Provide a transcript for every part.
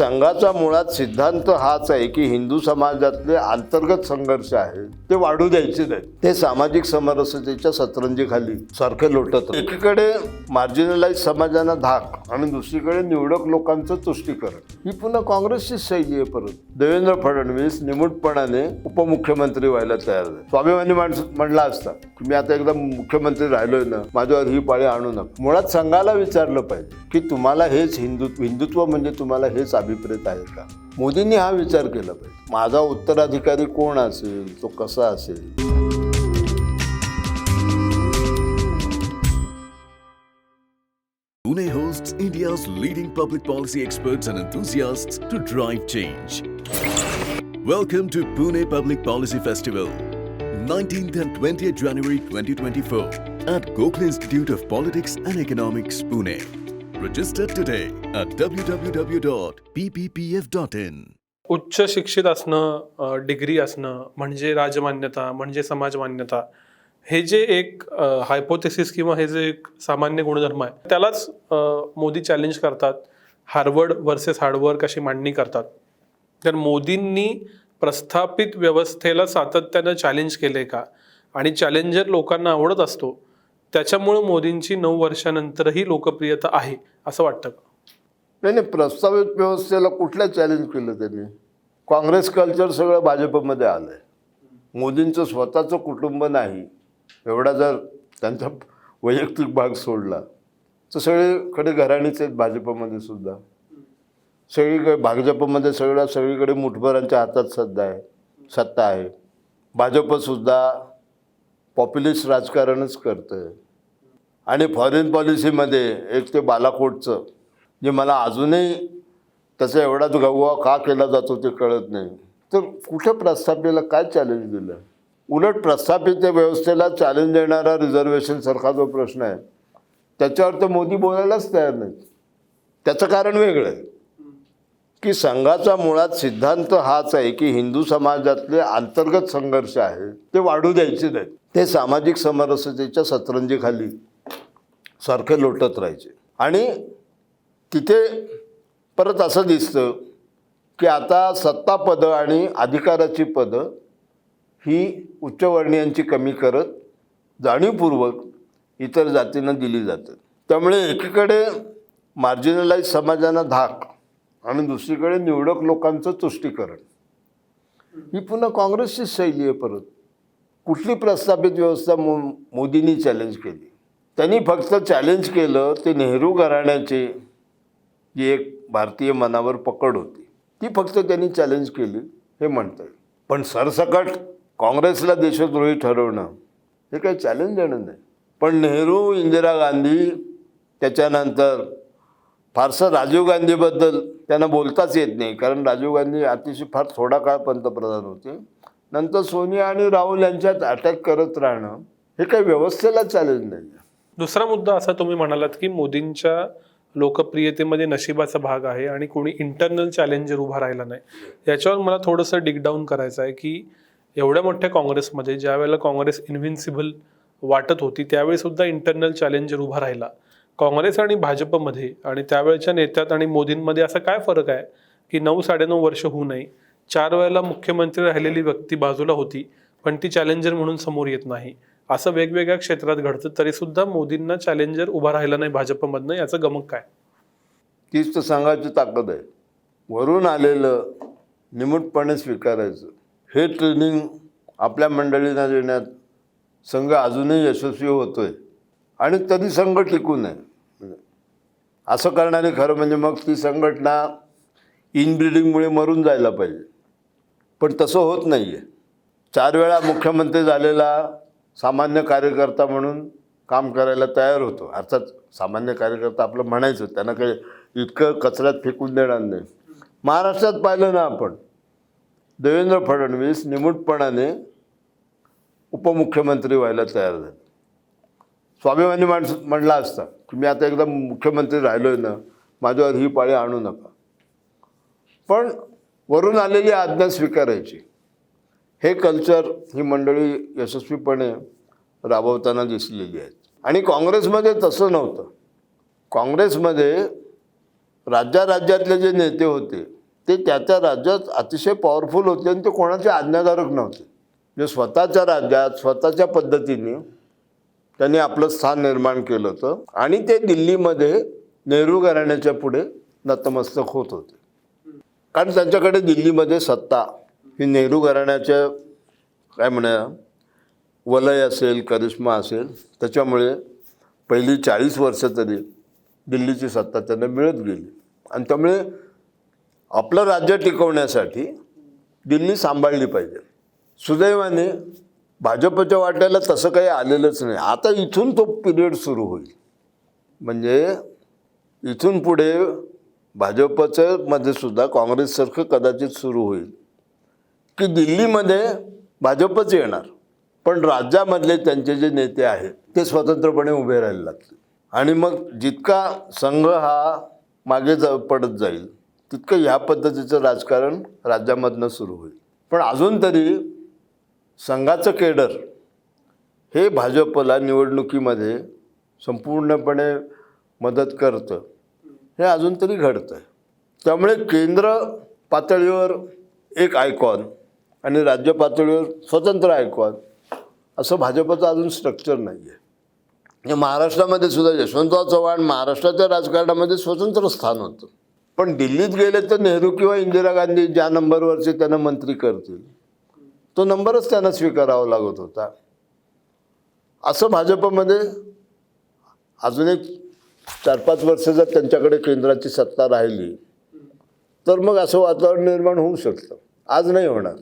संघाचा मुळात सिद्धांत हाच आहे की हिंदू समाजातले अंतर्गत संघर्ष आहेत ते वाढू द्यायचे नाही ते सामाजिक समरसतेच्या सतरंजीखाली सारखे लोटत एकीकडे मार्जिनलाइज समाजांना धाक आणि दुसरीकडे निवडक लोकांचं तुष्टीकरण. ही पुन्हा काँग्रेसची शैली आहे परत. देवेंद्र फडणवीस निमूटपणाने उपमुख्यमंत्री व्हायला तयार झाले. स्वाभिमानी माणूस म्हणला असता की मी आता एकदा मुख्यमंत्री राहिलोय ना माझ्यावर ही पाळी आणू नका. मुळात संघाला विचारलं पाहिजे की तुम्हाला हेच हिंदुत्व हिंदुत्व म्हणजे तुम्हाला हेच अभिप्रेत आहे का मोदींनी हा विचार केला पाहिजे माझा उत्तराधिकारी कोण असेल तो कसा असेल Pune hosts India's leading public policy experts and enthusiasts to drive change. Welcome to Pune Public Policy Festival, 19th and 20th January 2024 at Gokhale Institute of Politics and Economics, Pune. Register today at www.pppf.in. उच्च शिक्षित असणं degree असणं म्हणजे राजमान्यता म्हणजे समाजमान्यता हे जे एक hypothesis किंवा हे जे एक सामान्य गुणधर्म आहे त्यालाच मोदी चॅलेंज करतात. हार्वर्ड वर्सेस हार्डवर्क अशी मांडणी करतात. तर मोदींनी प्रस्थापित व्यवस्थेला सातत्यानं चॅलेंज केले का? आणि चॅलेंजर लोकांना आवडत असतो. त्याच्यामुळं मोदींची नऊ वर्षानंतरही लोकप्रियता आहे. असं वाटतं. का नाही नाही प्रस्तावित व्यवस्थेला कुठलं चॅलेंज केलं त्यांनी? काँग्रेस कल्चर सगळं भाजपमध्ये आलं आहे मोदींचं स्वतःचं कुटुंब नाही. एवढा जर त्यांचा वैयक्तिक भाग सोडला तर सगळीकडे घराणीच आहेत भाजपमध्ये सुद्धा. सगळीकडे भाजपमध्ये सगळ्या सगळीकडे मुठभरांच्या हातात सत्ता आहे सत्ता आहे. भाजपसुद्धा पॉप्युलिस्ट राजकारणच करतं आहे आणि फॉरेन पॉलिसीमध्ये एक ते बालाकोटचं जे मला अजूनही त्याचा एवढाच गव्वा का केला जातो ते कळत नाही. तर कुठं प्रस्थापितला काय चॅलेंज दिलं? उलट प्रस्थापित व्यवस्थेला चॅलेंज देणारा रिझर्वेशनसारखा जो प्रश्न आहे त्याच्यावर तर मोदी बोलायलाच तयार नाहीत. त्याचं कारण वेगळं आहे. की संघाचा मुळात सिद्धांत हाच आहे की हिंदू समाजातले अंतर्गत संघर्ष आहेत ते वाढू द्यायचे नाहीत. ते सामाजिक समरसतेच्या सतरंजीखाली सारखे लोटत राहायचे. आणि तिथे परत असं दिसतं की आता सत्तापदं आणि अधिकाराची पदं ही उच्चवर्णीयांची कमी करत जाणीवपूर्वक इतर जातींना दिली जातात. त्यामुळे एकीकडे मार्जिनलाइज समाजांना धाक आणि दुसरीकडे निवडक लोकांचं तुष्टीकरण. ही पुन्हा काँग्रेसची शैली आहे परत. कुठली प्रस्थापित व्यवस्था मो मोदींनी चॅलेंज केली? त्यांनी फक्त चॅलेंज केलं ते नेहरू घराण्याचे जी एक भारतीय मनावर पकड होती ती फक्त त्यांनी चॅलेंज केली हे म्हणता येईल. पण सरसकट काँग्रेसला देशद्रोही ठरवणं हे काही चॅलेंज देणं नाही. पण नेहरू इंदिरा गांधी त्याच्यानंतर फारसं राजीव गांधीबद्दल त्यांना बोलताच येत नाही कारण राजीव गांधी अतिशय फार थोडा काळ पंतप्रधान होते. नंतर सोनिया आणि राहुल यांच्यात अटॅक करत राहणं हे काही व्यवस्थेला चॅलेंज नाही दुसरा मुद्दा असा तुम्ही म्हणालात की मोदींच्या लोकप्रियतेमध्ये नशिबाचा भाग आहे आणि कोणी इंटरनल चॅलेंजर उभा राहिला नाही. याच्यावर मला थोडंसं डिगडाऊन करायचं आहे की एवढ्या मोठ्या काँग्रेसमध्ये ज्या वेळेला काँग्रेस इन्व्हिन्सिबल वाटत होती त्यावेळी सुद्धा इंटरनल चॅलेंजर उभा राहिला. काँग्रेस आणि भाजपमध्ये आणि त्यावेळच्या नेत्यात आणि मोदींमध्ये असा काय फरक आहे की नऊ साडेनऊ वर्ष होऊ नये. चार वेळेला मुख्यमंत्री राहिलेली व्यक्ती बाजूला होती पण ती चॅलेंजर म्हणून समोर येत नाही. असं वेगवेगळ्या क्षेत्रात घडतं तरी सुद्धा मोदींना चॅलेंजर उभा राहिला नाही भाजपमधनं. याचं गमक काय? तीच तर सांगायची ताकद आहे. वरून आलेलं निमूटपणे स्वीकारायचं. हे ट्रेनिंग आपल्या मंडळींना देण्यात संघ अजूनही यशस्वी होतोय. आणि तरी संघ टिकून आहे असं करणारे खरं म्हणजे मग ती संघटना इनब्रिडिंगमुळे मरून जायला पाहिजे. पण तसं होत नाही आहे चार वेळा मुख्यमंत्री झालेला सामान्य कार्यकर्ता म्हणून काम करायला तयार होतो. अर्थात सामान्य कार्यकर्ता आपलं म्हणायचं त्यांना काही इतकं कचऱ्यात फेकून देणार नाही. महाराष्ट्रात पाहिलं ना आपण देवेंद्र फडणवीस निमूटपणाने उपमुख्यमंत्री व्हायला तयार झाले. स्वाभिमानी माणूस म्हणला असता की मी आता एकदा मुख्यमंत्री राहिलो आहे ना माझ्यावर ही पाळी आणू नका. पण वरून आलेली आज्ञा स्वीकारायची. हे कल्चर ही मंडळी यशस्वीपणे राबवताना दिसलेली आहेत. आणि काँग्रेसमध्ये तसं नव्हतं. काँग्रेसमध्ये राज्या राज्यातले जे नेते होते ते त्या त्या राज्यात अतिशय पॉवरफुल होते आणि ते कोणाचे आज्ञाधारक नव्हते. जे स्वतःच्या राज्यात स्वतःच्या पद्धतीने त्यांनी आपलं स्थान निर्माण केलं होतं आणि ते दिल्लीमध्ये नेहरू घराण्याच्या पुढे नतमस्तक होत होते. कारण त्यांच्याकडे दिल्लीमध्ये सत्ता ही नेहरू घराण्याच्या काय म्हणा वलय असेल करिश्मा असेल त्याच्यामुळे पहिली चाळीस वर्ष तरी दिल्लीची सत्ता त्यांना मिळत गेली. आणि त्यामुळे आपलं राज्य टिकवण्यासाठी दिल्ली सांभाळली पाहिजे. सुदैवाने भाजपच्या वाट्याला तसं काही आलेलंच नाही. आता इथून तो पिरियड सुरू होईल. म्हणजे इथून पुढे भाजपचं मध्ये सुद्धा काँग्रेससारखं कदाचित सुरू होईल. की दिल्लीमध्ये भाजपच येणार पण राज्यामधले त्यांचे जे नेते आहेत ते स्वतंत्रपणे उभे राहायला लागतील आणि मग जितका संघ हा मागे जा पडत जाईल तितकं ह्या पद्धतीचं राजकारण राज्यामधनं सुरू होईल. पण अजून तरी संघाचं केडर हे भाजपला निवडणुकीमध्ये संपूर्णपणे मदत करतं हे अजून तरी घडतं आहे त्यामुळे केंद्र पातळीवर एक आयकॉन आणि राज्य पातळीवर स्वतंत्र आयकॉन असं भाजपचं अजून स्ट्रक्चर नाही आहे म्हणजे महाराष्ट्रामध्ये सुद्धा यशवंतराव चव्हाण महाराष्ट्राच्या राजकारणामध्ये स्वतंत्र स्थान होतं. पण दिल्लीत गेले तर नेहरू किंवा इंदिरा गांधी ज्या नंबरवरचे त्यांना मंत्री करतील तो नंबरच त्यांना स्वीकारावा लागत होता. असं भाजपमध्ये अजून एक चार पाच वर्ष जर त्यांच्याकडे केंद्राची सत्ता राहिली तर मग असं वातावरण निर्माण होऊ शकतं. आज नाही होणार.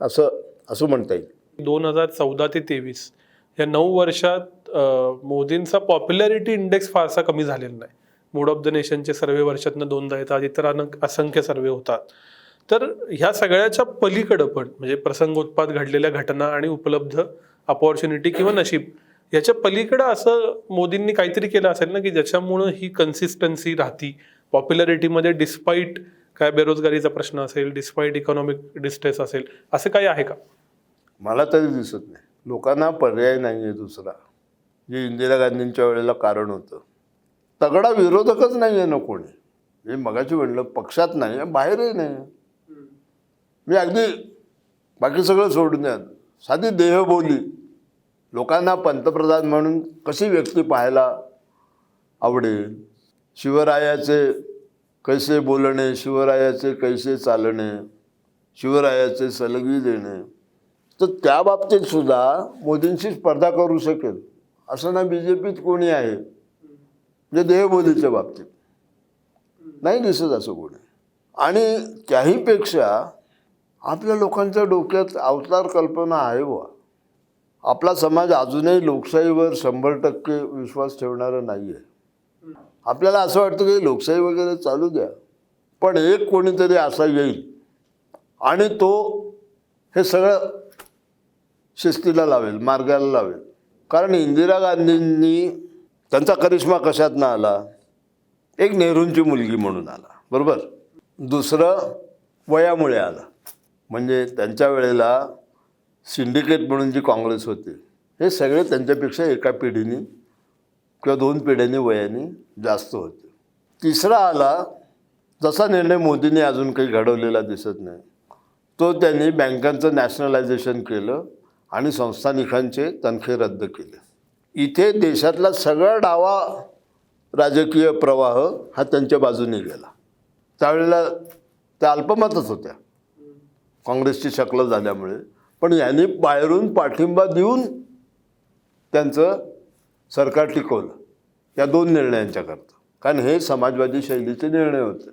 असं असं म्हणता येईल. दोन हजार चौदा ते तेवीस या नऊ वर्षात मोदींचा पॉप्युलॅरिटी इंडेक्स फारसा कमी झालेला नाही. मूड ऑफ द नेशनचे सर्वे वर्षातनं दोनदा येतात इतर अनेक असंख्य सर्वे होतात. तर ह्या सगळ्याच्या पलीकडं पण म्हणजे प्रसंगोत्पाद घडलेल्या घटना आणि उपलब्ध अपॉर्च्युनिटी किंवा नशीब याच्या पलीकडं असं मोदींनी काहीतरी केलं असेल ना की ज्याच्यामुळं ही कन्सिस्टन्सी राहती पॉप्युलॅरिटीमध्ये डिस्पाईट काय बेरोजगारीचा प्रश्न असेल डिस्पाईट इकॉनॉमिक डिस्ट्रेस असेल असं काही आहे का? मला तरी दिसत नाही. लोकांना पर्याय नाही आहे दुसरा. जे इंदिरा गांधींच्या वेळेला कारण होतं. तगडा विरोधकच नाही आहे ना कोणी. हे मगाशी म्हणलं पक्षात नाही आहे बाहेरही नाही आहे मी अगदी बाकी सगळं सोडून द्या. साधी देहबोली. लोकांना पंतप्रधान म्हणून कशी व्यक्ती पाहायला आवडेल? शिवरायाचे कैसे बोलणे शिवरायाचे कैसे चालणे शिवरायाचे सलगी देणे. तर त्या बाबतीत सुद्धा मोदींशी स्पर्धा करू शकेल असं ना बी जे पीत कोणी आहे? म्हणजे देहबोलीच्या बाबतीत. नाही दिसत असं कोणी. आणि त्याहीपेक्षा आपल्या लोकांच्या डोक्यात अवतार कल्पना आहे बुवा. आपला समाज अजूनही लोकशाहीवर शंभर टक्के विश्वास ठेवणारा नाही आहे आपल्याला असं वाटतं की लोकशाही वगैरे चालू द्या. पण एक कोणीतरी असा येईल. आणि तो हे सगळं शिस्तीला लावेल मार्गाला लावेल. कारण इंदिरा गांधींनी त्यांचा करिश्मा कशातनं आला? एक नेहरूंची मुलगी म्हणून आला. बरोबर? दुसरं वयामुळे आला. म्हणजे त्यांच्या वेळेला सिंडिकेट म्हणून जी काँग्रेस होती हे सगळे त्यांच्यापेक्षा एका पिढीने किंवा दोन पिढ्यांनी वयाने जास्त होते. तिसरा आला जसा निर्णय मोदींनी अजून काही घडवलेला दिसत नाही तो त्यांनी बँकांचं नॅशनलायझेशन केलं आणि संस्थानिकांचे तनखे रद्द केले. इथे देशातला सगळा डावा राजकीय प्रवाह हा त्यांच्या बाजूने गेला. त्यावेळेला त्या अल्पमतच होत्या. काँग्रेसची शक्ल झाल्यामुळे. पण यांनी बाहेरून पाठिंबा देऊन त्यांचं सरकार टिकवलं. या दोन निर्णयांच्या करता. कारण हे समाजवादी शैलीचे निर्णय होते.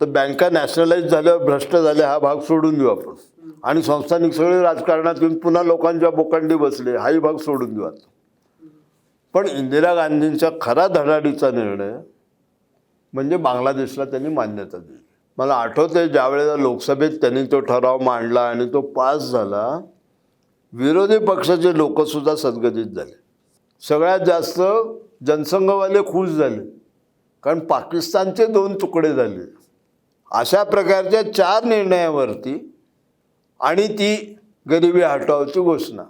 तर बँका नॅशनलाइज झाल्या भ्रष्ट झाल्या हा भाग सोडून देऊ आपण. आणि संस्थानिक सगळे राजकारणात येऊन पुन्हा लोकांच्या बोकांडी बसले हाही भाग सोडून देऊ आता पण इंदिरा गांधींचा खरा धडाडीचा निर्णय म्हणजे बांगलादेशला त्यांनी मान्यता दिली. मला आठवतं आहे लोकसभेत त्यांनी तो ठराव मांडला आणि तो पास झाला विरोधी पक्षाचे लोकसुद्धा सदगतीत झाले. सगळ्यात जास्त जनसंघवाले खुश झाले. कारण पाकिस्तानचे दोन तुकडे झाले. अशा प्रकारच्या चार निर्णयावरती आणि ती गरिबी हटावची घोषणा.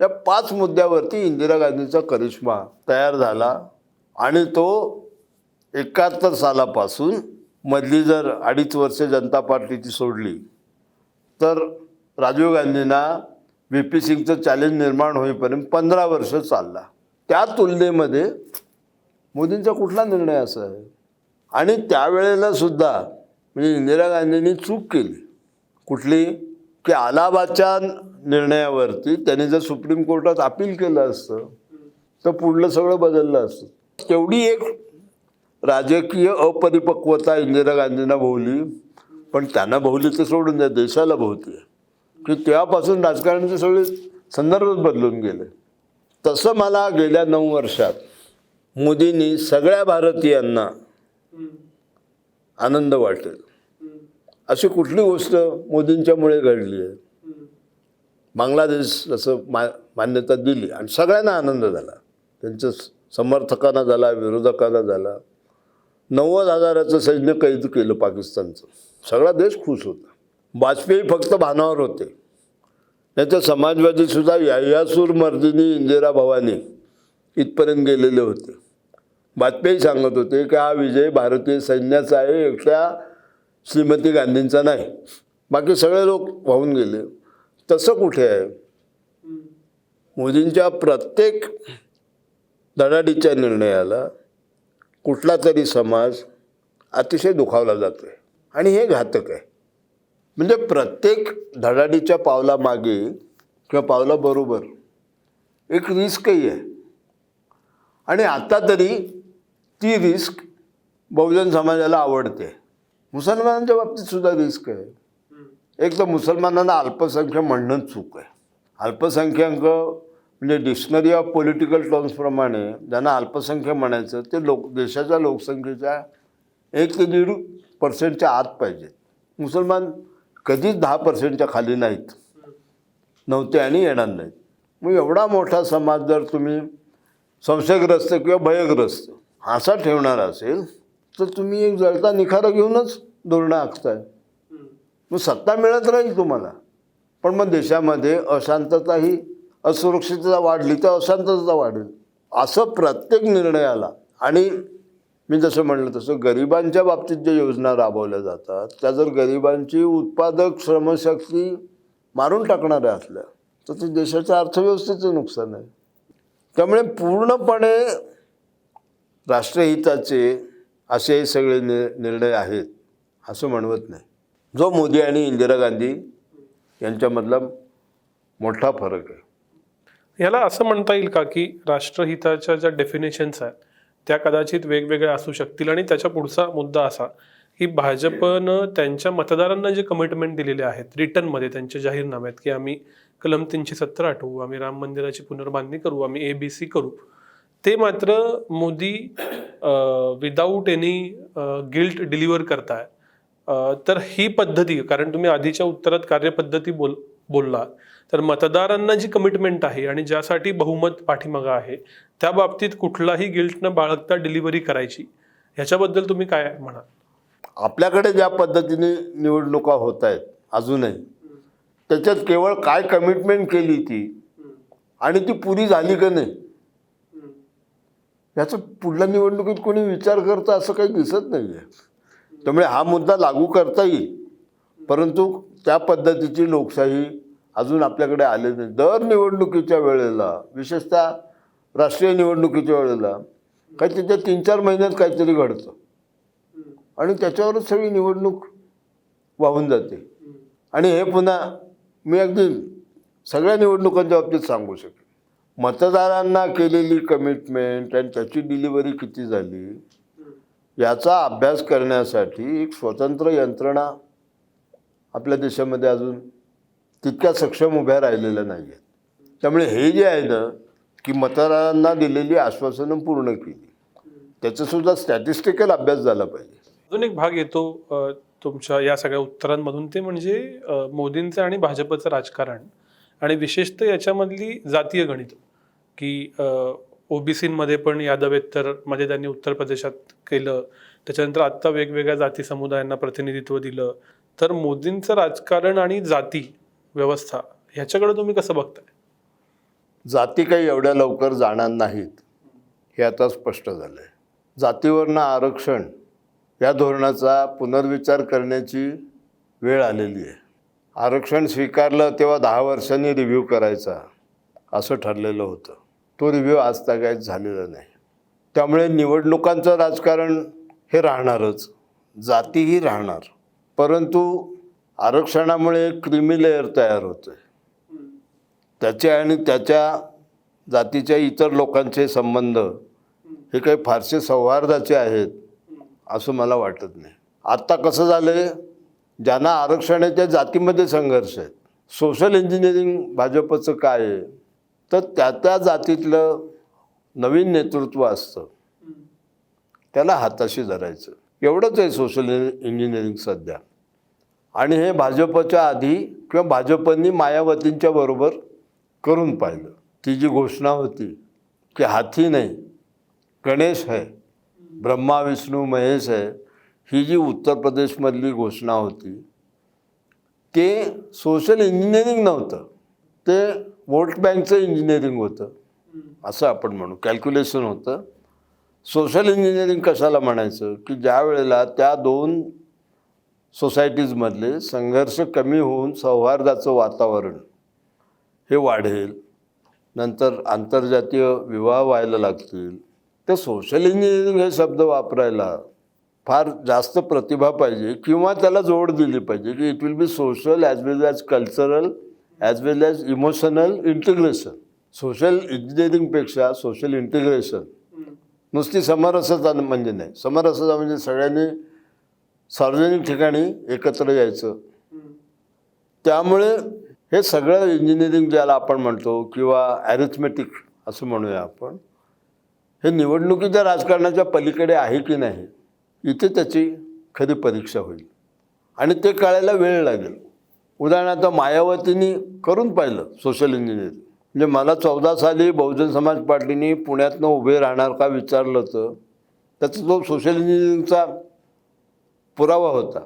या पाच मुद्द्यावरती इंदिरा गांधीचा करिश्मा तयार झाला आणि तो एकाहत्तर सालापासून मधली जर अडीच वर्षे जनता पार्टीची सोडली तर राजीव गांधींना व्ही पी सिंगचं चॅलेंज निर्माण होईपर्यंत पंधरा वर्ष चालला. त्या तुलनेमध्ये मोदींचा कुठला निर्णय असा आहे? आणि त्यावेळेला सुद्धा म्हणजे इंदिरा गांधींनी चूक केली. कुठली? की अलाहाबादच्या निर्णयावरती त्यांनी जर सुप्रीम कोर्टात अपील केलं असतं तर पुढलं सगळं बदललं असतं. तेवढी एक राजकीय अपरिपक्वता इंदिरा गांधींना भोवली पण त्यांना भोवली ते सोडून द्या देशाला भोवते की तेव्हापासून राजकारणाचे सगळे संदर्भच बदलून गेले. तसं मला गेल्या नऊ वर्षात मोदींनी सगळ्या भारतीयांना आनंद वाटेल. अशी कुठली गोष्ट मोदींच्यामुळे घडली आहे? बांगलादेश जसं मा मान्यता दिली आणि सगळ्यांना आनंद झाला. त्यांचं समर्थकांना झाला विरोधकांना झाला. नव्वद हजाराचं सैन्य कैद केलं पाकिस्तानचं. सगळा देश खुश होता. वाजपेयी फक्त भानावर होते. नाही तर समाजवादीसुद्धा यायासूर मर्दिनी इंदिरा भवानी इथपर्यंत गेलेले होते. बातम्याही सांगत होते की हा विजय भारतीय सैन्याचा आहे एकट्या श्रीमती गांधींचा नाही. बाकी सगळे लोक वाहून गेले. तसं कुठे आहे? मोदींच्या प्रत्येक धडाडीच्या निर्णयाला कुठला तरी समाज अतिशय दुखावला जातो आहे आणि हे घातक आहे. म्हणजे प्रत्येक धडाडीच्या पावलामागे किंवा पावलाबरोबर एक रिस्कही आहे. आणि आता तरी ती रिस्क बहुजन समाजाला आवडते. मुसलमानांच्या बाबतीत सुद्धा रिस्क आहे. एक तर मुसलमानांना अल्पसंख्य म्हणणं चूक आहे. अल्पसंख्याक म्हणजे डिक्शनरी ऑफ पॉलिटिकल टर्म्सप्रमाणे ज्यांना अल्पसंख्य म्हणायचं ते लोक देशाच्या लोकसंख्येच्या एक ते दीड पर्सेंटच्या आत पाहिजेत. मुसलमान कधीच दहा पर्सेंटच्या खाली नाहीत. नव्हते आणि येणार नाहीत. मग एवढा मोठा समाज जर तुम्ही संशयग्रस्त किंवा भयग्रस्त असा ठेवणार असेल तर तुम्ही एक जळता निखारा घेऊनच धोरणं आखताय. मग सत्ता मिळत राहील तुम्हाला. पण मग देशामध्ये अशांतता ही असुरक्षितता वाढली तर अशांतता वाढेल. असं प्रत्येक निर्णयाला आणि मी जसं म्हणलं तसं गरिबांच्या बाबतीत ज्या योजना राबवल्या जातात त्या जर गरिबांची उत्पादक श्रमशक्ती मारून टाकणाऱ्या असल्या तर ते देशाच्या अर्थव्यवस्थेचं नुकसान आहे. त्यामुळे पूर्णपणे राष्ट्रहिताचे असे सगळे नि निर्णय आहेत असं म्हणवत नाही. जो मोदी आणि इंदिरा गांधी यांच्यामधला मोठा फरक आहे. याला असं म्हणता येईल का की राष्ट्रहिताच्या ज्या डेफिनेशन्स आहेत त्या कदाचित वेगवेगळ्या असू शकतील आणि त्याच्या पुढचा मुद्दा असा की भाजपनं त्यांच्या मतदारांना जे कमिटमेंट दिलेले आहेत रिटर्नमध्ये त्यांच्या जाहीरनाम्यात की आम्ही कलम तीनशे सत्तर आठवू आम्ही राम मंदिराची पुनर्बांधणी करू आम्ही ए बी सी करू. ते मात्र Modi without any guilt deliver करताय. तर ही पद्धती कारण तुम्ही आधीच्या उत्तरात कार्यपद्धती बोल बोलला तर मतदारांना जी कमिटमेंट आहे आणि ज्यासाठी बहुमत पाठीमागा आहे त्या बाबतीत कुठलाही गिल्ट न बाळगता डिलिव्हरी करायची ह्याच्याबद्दल तुम्ही काय म्हणाल? आपल्याकडे ज्या पद्धतीने निवडणुका होत आहेत अजूनही त्याच्यात केवळ काय कमिटमेंट केली ती आणि ती पुरी झाली का नाही याचा पुढल्या निवडणुकीत कोणी विचार करतं असं काही दिसत नाही आहे त्यामुळे हा मुद्दा लागू करता येईल परंतु त्या पद्धतीची लोकशाही अजून आपल्याकडे आले नाही. दर निवडणुकीच्या वेळेला विशेषतः राष्ट्रीय निवडणुकीच्या वेळेला काही त्याच्या तीन चार महिन्यात काहीतरी घडतं. आणि त्याच्यावरच सगळी निवडणूक वाहून जाते. आणि हे पुन्हा मी अगदी सगळ्या निवडणुकांच्या बाबतीत सांगू शकेन. मतदारांना केलेली कमिटमेंट आणि त्याची डिलिव्हरी किती झाली याचा अभ्यास करण्यासाठी एक स्वतंत्र यंत्रणा आपल्या देशामध्ये अजून तितक्या सक्षम उभ्या राहिलेल्या नाही आहेत त्यामुळे हे जे आहे ना की मतदारांना दिलेली आश्वासनं पूर्ण केली. त्याचासुद्धा स्टॅटिस्टिकल अभ्यास झाला पाहिजे. अजून एक भाग येतो तुमच्या या सगळ्या उत्तरांमधून. ते म्हणजे मोदींचं आणि भाजपचं राजकारण आणि विशेषतः याच्यामधली जातीय गणित. की ओबीसीमध्ये पण यादवेत्तरमध्ये त्यांनी उत्तर प्रदेशात केलं त्याच्यानंतर आत्ता वेगवेगळ्या जाती समुदायांना प्रतिनिधित्व दिलं. तर मोदींचं राजकारण आणि जाती व्यवस्था ह्याच्याकडे तुम्ही कसं बघताय? जाती काही एवढ्या लवकर जाणार नाहीत हे आता स्पष्ट झालं आहे जातीवरनं आरक्षण या धोरणाचा पुनर्विचार करण्याची वेळ आलेली आहे. आरक्षण स्वीकारलं तेव्हा दहा वर्षांनी रिव्ह्यू करायचा असं ठरलेलं होतं. तो रिव्ह्यू आज तागायत झालेला नाही. त्यामुळे निवडणुकांचं राजकारण हे राहणारच. जातीही राहणार. परंतु आरक्षणामुळे क्रिमी लेअर तयार होते त्याचे आणि त्याच्या जातीच्या इतर लोकांचे संबंध हे काही फारसे सौहार्दाचे आहेत असं मला वाटत नाही. आत्ता कसं झालं आहे ज्यांना आरक्षण आहे त्या जातीमध्ये संघर्ष आहेत. सोशल इंजिनिअरिंग भाजपचं काय आहे? तर त्या त्या जातीतलं नवीन नेतृत्व असतं. त्याला हाताशी धरायचं. एवढंच आहे सोशल इंजिनिअरिंग सध्या. आणि हे भाजपच्या आधी किंवा भाजपनी मायावतींच्या बरोबर करून पाहिलं. ती जी घोषणा होती की हाती नाही गणेश आहे ब्रह्मा विष्णू महेश आहे ही जी उत्तर प्रदेशमधली घोषणा होती ते सोशल इंजिनिअरिंग नव्हतं. ते वोट बँकचं इंजिनिअरिंग होतं असं आपण म्हणू. कॅल्क्युलेशन होतं. सोशल इंजिनिअरिंग कशाला म्हणायचं? की ज्या वेळेला त्या दोन सोसायटीजमधले संघर्ष कमी होऊन सौहार्दाचं वातावरण हे वाढेल. नंतर आंतरजातीय विवाह व्हायला लागतील. तर सोशल इंजिनिअरिंग हे शब्द वापरायला फार जास्त प्रतिभा पाहिजे किंवा त्याला जोड दिली पाहिजे की it will be social as well as cultural as well as emotional integration social इंजिनिअरिंगपेक्षा social integration नुसती समरसता म्हणजे नाही. समरसता म्हणजे सगळ्यांनी सार्वजनिक ठिकाणी एकत्र यायचं. त्यामुळे हे सगळं इंजिनिअरिंग ज्याला आपण म्हणतो किंवा ॲरिथमेटिक असं म्हणूया आपण हे निवडणुकीच्या राजकारणाच्या पलीकडे आहे की नाही इथे त्याची खरी परीक्षा होईल. आणि ते कळायला वेळ लागेल. उदाहरणार्थ मायावतींनी करून पाहिलं सोशल इंजिनिअरिंग म्हणजे मला चौदा साली बहुजन समाज पार्टीने पुण्यातनं उभे राहणार का विचारलं होतं. त्याचा जो सोशल इंजिनिअरिंगचा पुरावा होता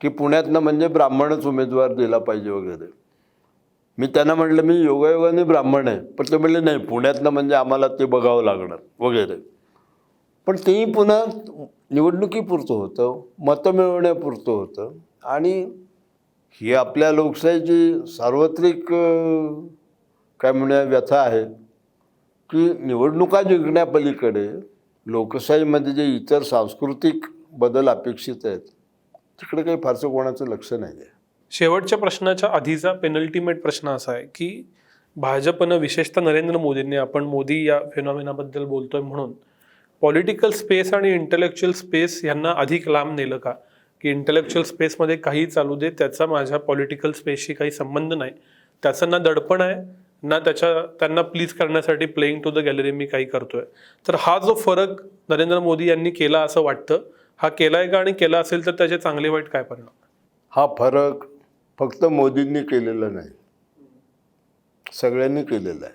की पुण्यातनं म्हणजे ब्राह्मणच उमेदवार दिला पाहिजे वगैरे. मी त्यांना म्हटलं मी योगायोगाने ब्राह्मण आहे. पण ते म्हणले नाही पुण्यातनं म्हणजे आम्हाला ते बघावं लागणार वगैरे. पण तेही पुन्हा निवडणुकीपुरतं होतं मतं मिळवण्यापुरतं होतं आणि ही आपल्या लोकशाहीची सार्वत्रिक काय म्हणूया व्यथा आहे की निवडणुका जिंकण्यापलीकडे लोकशाहीमध्ये जे इतर सांस्कृतिक बदल अपेक्षित आहेत तिकडे काही फारसं कोणाचं लक्ष नाही आहे शेवटच्या प्रश्नाच्या आधीचा पेनल्टीमेट प्रश्न असा आहे की भाजपनं विशेषतः नरेंद्र मोदींनी आपण मोदी या फेनॉमिनाबद्दल बोलतोय म्हणून पॉलिटिकल स्पेस आणि इंटलेक्च्युअल स्पेस यांना अधिक लांब नेलं का? की इंटलेक्च्युअल स्पेसमध्ये काही चालू दे त्याचा माझ्या पॉलिटिकल स्पेसशी काही संबंध नाही. त्याचं ना दडपण आहे ना त्याच्या त्यांना प्लीज करण्यासाठी प्लेईंग टू द गॅलरी मी काही करतोय. तर हा जो फरक नरेंद्र मोदी यांनी केला असं वाटतं हा केलाय का आणि केला असेल तर त्याचे चांगले वाईट काय परिणाम? हा फरक फक्त मोदींनी केलेला नाही. सगळ्यांनी केलेला आहे.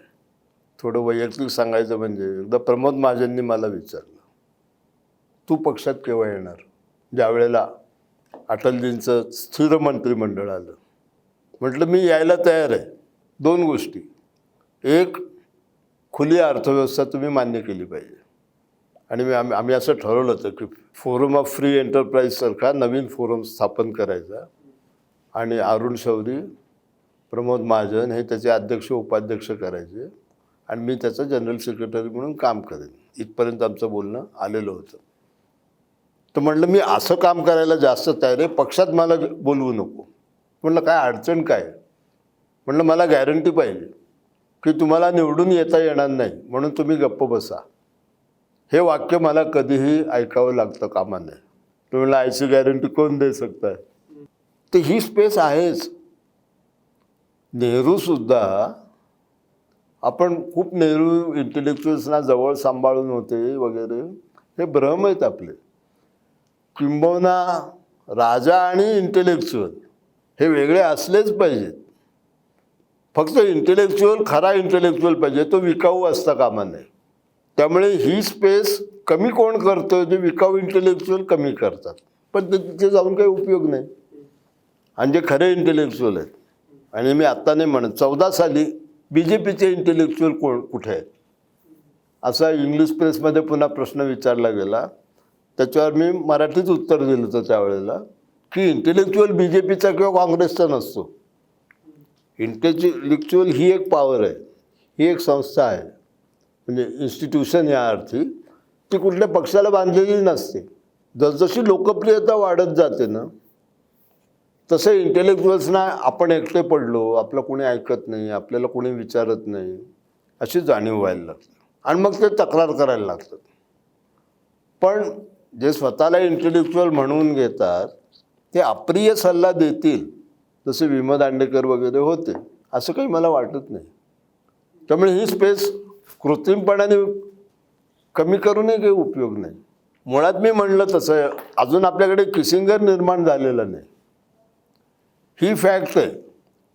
थोडं वैयक्तिक सांगायचं म्हणजे एकदा प्रमोद महाजननी मला विचारलं तू पक्षात केव्हा येणार? ज्या वेळेला अटलजींचं स्थिर मंत्रिमंडळ आलं. म्हटलं मी यायला तयार आहे. दोन गोष्टी. एक खुली अर्थव्यवस्था तुम्ही मान्य केली पाहिजे. आणि मी आम्ही आम्ही असं ठरवलं होतं की फोरम ऑफ फ्री एंटरप्राईजसारखा नवीन फोरम स्थापन करायचा. आणि अरुण शौरी प्रमोद महाजन हे त्याचे अध्यक्ष उपाध्यक्ष करायचे. आणि मी त्याचा जनरल सेक्रेटरी म्हणून काम करेन. इथपर्यंत आमचं बोलणं आलेलं होतं. तर म्हटलं मी असं काम करायला जास्त तयार आहे. पक्षात मला बोलवू नको. म्हटलं काय अडचण काय? म्हटलं मला गॅरंटी पाहिजे की तुम्हाला निवडून येता येणार नाही. म्हणून तुम्ही गप्प बसा. हे वाक्य मला कधीही ऐकावं लागतं कामा नये तुम्हाला आयची गॅरंटी कोण दे शकताय? तर ही स्पेस आहेच. नेहरूसुद्धा आपण खूप नेहरू इंटेलेक्च्युअल्सना जवळ सांभाळून होते वगैरे हे भ्रम आहेत आपले. किंबहुना राजा आणि इंटेलेक्च्युअल हे वेगळे असलेच पाहिजेत. फक्त इंटेलेक्च्युअल खरा इंटेलेक्च्युअल पाहिजे तो विकाऊ असता कामा नये त्यामुळे ही स्पेस कमी कोण करतं? जे विकाऊ इंटेलेक्च्युअल कमी करतात. पण ते तिथे जाऊन काही उपयोग नाही. आणि जे खरे इंटेलेक्च्युअल आहेत. आणि मी आत्ता नाही म्हणत चौदा साली बी जे पीचे इंटेलेक्च्युअल कोण कुठे आहेत? असा इंग्लिश प्रेसमध्ये पुन्हा प्रश्न विचारला गेला. त्याच्यावर मी मराठीत उत्तर दिलं होतं त्यावेळेला की इंटेलेक्च्युअल बी जे पीचा किंवा काँग्रेसचा नसतो. इंटेलेक्च्युअल ही एक पॉवर आहे. ही एक संस्था आहे. म्हणजे इन्स्टिट्यूशन या अर्थी ती कुठल्या पक्षाला बांधलेली नसते. जसजशी लोकप्रियता वाढत जाते ना तसं इंटेलेक्च्युअल्सना आपण एकटे पडलो आपलं कोणी ऐकत नाही आपल्याला कोणी विचारत नाही अशी जाणीव व्हायला लागते. आणि मग ते तक्रार करायला लागतात. पण जे स्वतःला इंटेलेक्च्युअल म्हणून घेतात ते अप्रिय सल्ला देतील जसे विमा दांडेकर वगैरे होते असं काही मला वाटत नाही. त्यामुळे ही स्पेस कृत्रिमपणाने कमी करूनही काही उपयोग नाही. मुळात मी म्हणलं तसं अजून आपल्याकडे किसिंगर निर्माण झालेला नाही. ही फॅक्ट आहे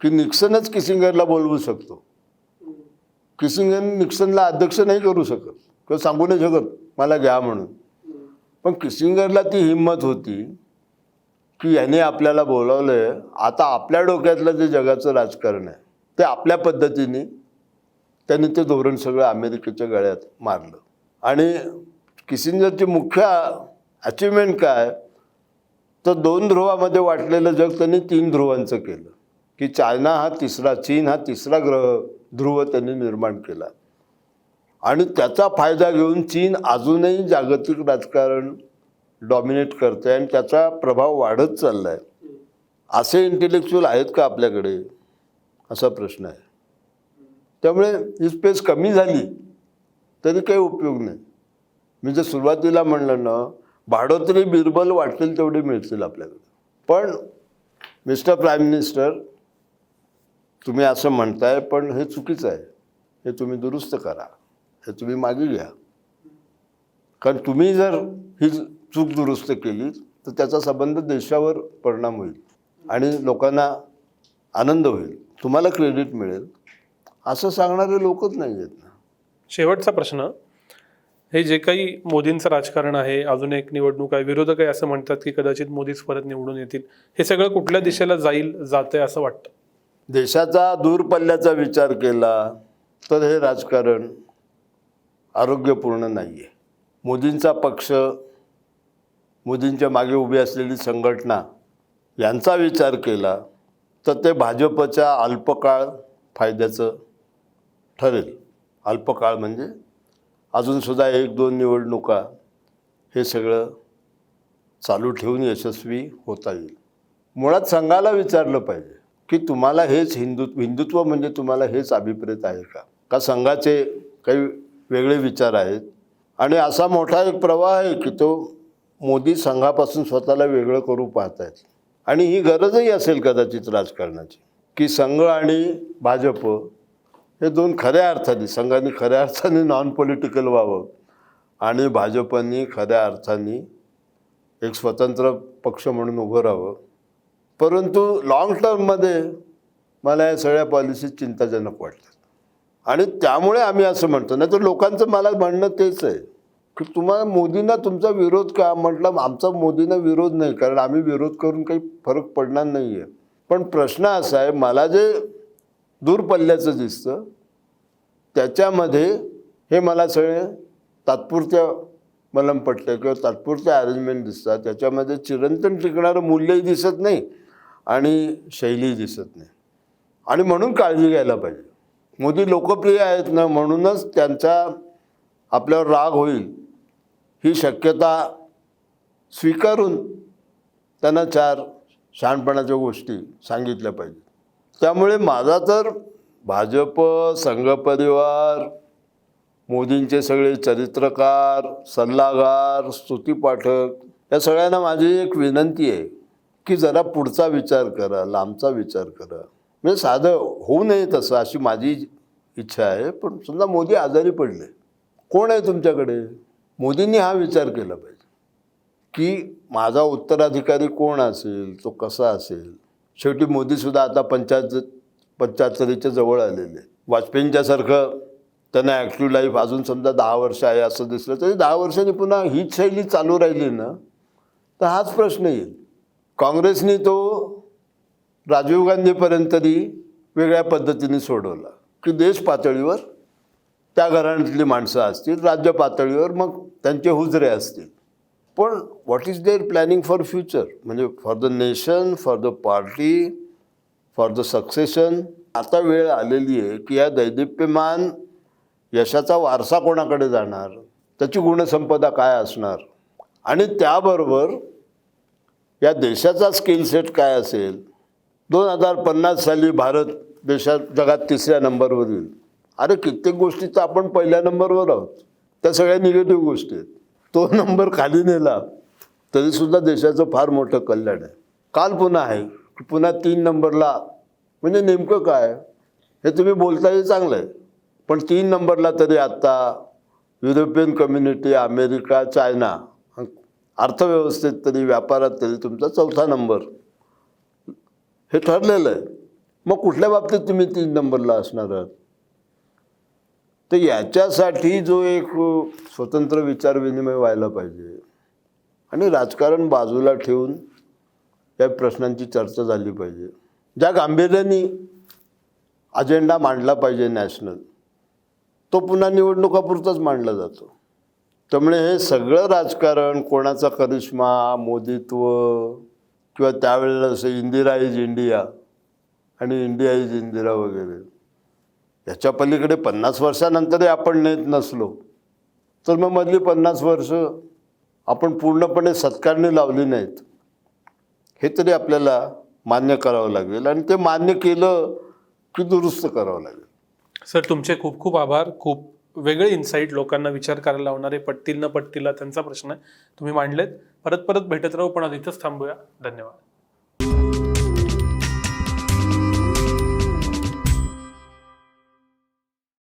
की निक्सनच किसिंगरला बोलवू शकतो. किसिंगर निक्सनला अध्यक्ष नाही करू शकत. किंवा सांगू नाही शकत मला घ्या म्हणून. पण किसिंगरला ती हिंमत होती की याने आपल्याला बोलावलं आता आपल्या डोक्यातलं जे जगाचं राजकारण आहे ते आपल्या पद्धतीने त्यांनी ते धोरण सगळं अमेरिकेच्या गळ्यात मारलं. आणि किसिंजरची मुख्य अचिव्हमेंट काय? तर दोन ध्रुवामध्ये वाटलेलं जग त्यांनी तीन ध्रुवांचं केलं. की चायना हा तिसरा चीन हा तिसरा ग्रह ध्रुव त्यांनी निर्माण केला. आणि त्याचा फायदा घेऊन चीन अजूनही जागतिक राजकारण डॉमिनेट करते आणि त्याचा प्रभाव वाढत चालला आहे असे इंटेलेक्च्युअल आहेत का आपल्याकडे? असा प्रश्न आहे. त्यामुळे ही स्पेस कमी झाली तरी काही उपयोग नाही. मी जर सुरुवातीला म्हणलं ना भाडोत्री बिरबल वाटेल तेवढे मिळतील आपल्याकडे. पण मिस्टर प्राईम मिनिस्टर तुम्ही असं म्हणताय पण हे चुकीचं आहे. हे तुम्ही दुरुस्त करा. हे तुम्ही मागे घ्या. कारण तुम्ही जर ही चूक दुरुस्त केली तर त्याचा संबंध देशावर परिणाम होईल आणि लोकांना आनंद होईल. तुम्हाला क्रेडिट मिळेल. असं सांगणारे लोकच नाही आहेत ना. शेवटचा प्रश्न हे जे काही मोदींचं राजकारण आहे अजून एक निवडणूक आहे विरोधक आहे असं म्हणतात की कदाचित मोदीच परत निवडून येतील. हे सगळं कुठल्या दिशेला जाईल जाते असं वाटतं? देशाचा दूरपल्ल्याचा विचार केला तर हे राजकारण आरोग्यपूर्ण नाही आहे मोदींचा पक्ष मोदींच्या मागे उभी असलेली संघटना यांचा विचार केला तर ते भाजपच्या अल्पकाळ फायद्याचं ठरेल. अल्पकाळ म्हणजे अजूनसुद्धा एक दोन निवडणुका हे सगळं चालू ठेवून यशस्वी होता येईल. मुळात संघाला विचारलं पाहिजे की तुम्हाला हेच हिंदू हिंदुत्व म्हणजे तुम्हाला हेच अभिप्रेत आहे का? का संघाचे काही वेगळे विचार आहेत? आणि असा मोठा एक प्रवाह आहे की तो मोदी संघापासून स्वतःला वेगळं करू पाहत आहेत आणि ही गरजही असेल कदाचित राजकारणाची की संघ आणि भाजप हे दोन खऱ्या अर्थाने संघाने खऱ्या अर्थाने नॉन पॉलिटिकल व्हावं. आणि भाजपनी खऱ्या अर्थाने एक स्वतंत्र पक्ष म्हणून उभं राहावं. परंतु लाँग टर्ममध्ये मला या सगळ्या पॉलिसी चिंताजनक वाटतात. आणि त्यामुळे आम्ही असं म्हणतो नाही तर लोकांचं मला म्हणणं तेच आहे की तुम्हाला मोदींना तुमचा विरोध का? म्हटलं आमचा मोदींना विरोध नाही कारण आम्ही विरोध करून काही फरक पडणार नाही आहे पण प्रश्न असा आहे मला जे दूर पल्ल्याचं दिसतं. त्याच्यामध्ये हे मला सगळे तात्पुरत्या पटलं किंवा तात्पुरत्या अरेंजमेंट दिसतात. त्याच्यामध्ये चिरंतन टिकणारं मूल्यही दिसत नाही आणि शैलीही दिसत नाही. आणि म्हणून काळजी घ्यायला पाहिजे. मोदी लोकप्रिय आहेत ना म्हणूनच त्यांचा आपल्यावर राग होईल ही शक्यता स्वीकारून त्यांना चार शहाणपणाच्या गोष्टी सांगितल्या पाहिजेत. त्यामुळे माझा तर भाजप संघपरिवार मोदींचे सगळे चरित्रकार सल्लागार स्तुतीपाठक या सगळ्यांना माझी एक विनंती आहे की जरा पुढचा विचार करा लांबचा विचार करा. म्हणजे साधं होऊ नये तसं अशी माझी इच्छा आहे पण समजा मोदी आजारी पडले कोण आहे तुमच्याकडे? मोदींनी हा विचार केला पाहिजे की माझा उत्तराधिकारी कोण असेल तो कसा असेल? शेवटी मोदीसुद्धा आता पंचायत पंच्याहत्तरीच्या जवळ आलेले वाजपेयींच्यासारखं त्यांना ॲक्टिव्ह लाईफ अजून समजा दहा वर्ष आहे असं दिसलं तरी दहा वर्षांनी पुन्हा हीच शैली चालू राहिली ना तर हाच प्रश्न येईल. काँग्रेसने तो राजीव गांधीपर्यंत तरी वेगळ्या पद्धतीने सोडवला. की देश पातळीवर त्या घराण्यातली माणसं असतील राज्य पातळीवर मग त्यांचे हुजरे असतील. पण what is there planning for future म्हणजे for the nation for the party for the succession आता वेळ आलेली आहे की या दैदिप्यमान यशाचा वारसा कोणाकडे जाणार? त्याची गुणसंपदा काय असणार? आणि त्याबरोबर या देशाचा स्किल सेट काय असेल? दोन हजार पन्नास साली भारत देशात जगात तिसऱ्या नंबरवर येईल अरे कित्येक गोष्टी तर आपण पहिल्या नंबरवर आहोत. त्या सगळ्या निगेटिव्ह गोष्टी आहेत. तो नंबर खाली नेला तरीसुद्धा देशाचं फार मोठं कल्याण आहे. काल पुन्हा आहे पुन्हा तीन नंबरला. म्हणजे नेमकं काय? हे तुम्ही बोलताय चांगलं आहे. पण तीन नंबरला तरी आत्ता युरोपियन कम्युनिटी अमेरिका चायना अर्थव्यवस्थेत तरी व्यापारात तरी तुमचा चौथा नंबर. हे ठरलेलं आहे. मग कुठल्या बाबतीत तुम्ही तीन नंबरला असणार आहात? तर याच्यासाठी जो एक स्वतंत्र विचार विनिमय व्हायला पाहिजे. आणि राजकारण बाजूला ठेवून या प्रश्नांची चर्चा झाली पाहिजे. ज्या गांभीर्याने अजेंडा मांडला पाहिजे नॅशनल तो पुन्हा निवडणुकापुरताच मांडला जातो. त्यामुळे हे सगळं राजकारण कोणाचा करिश्मा मोदीत्व किंवा त्यावेळेला असं इंदिरा इज इंडिया आणि इंडिया इज इंदिरा वगैरे याच्या पलीकडे पन्नास वर्षानंतरही आपण नेत नसलो तर मग मधली पन्नास वर्ष आपण पूर्णपणे सत्कारने लावली नाहीत. हे तरी आपल्याला मान्य करावं लागेल आणि ते मान्य केलं की दुरुस्त करावं लागेल. सर तुमचे खूप खूप आभार. खूप वेगळे इन्साईट लोकांना विचार करायला लावणारे पटतील न पटतील त्यांचा प्रश्न आहे. तुम्ही मांडलेत. परत परत भेटत राहू पण आज इथंच थांबूया. धन्यवाद.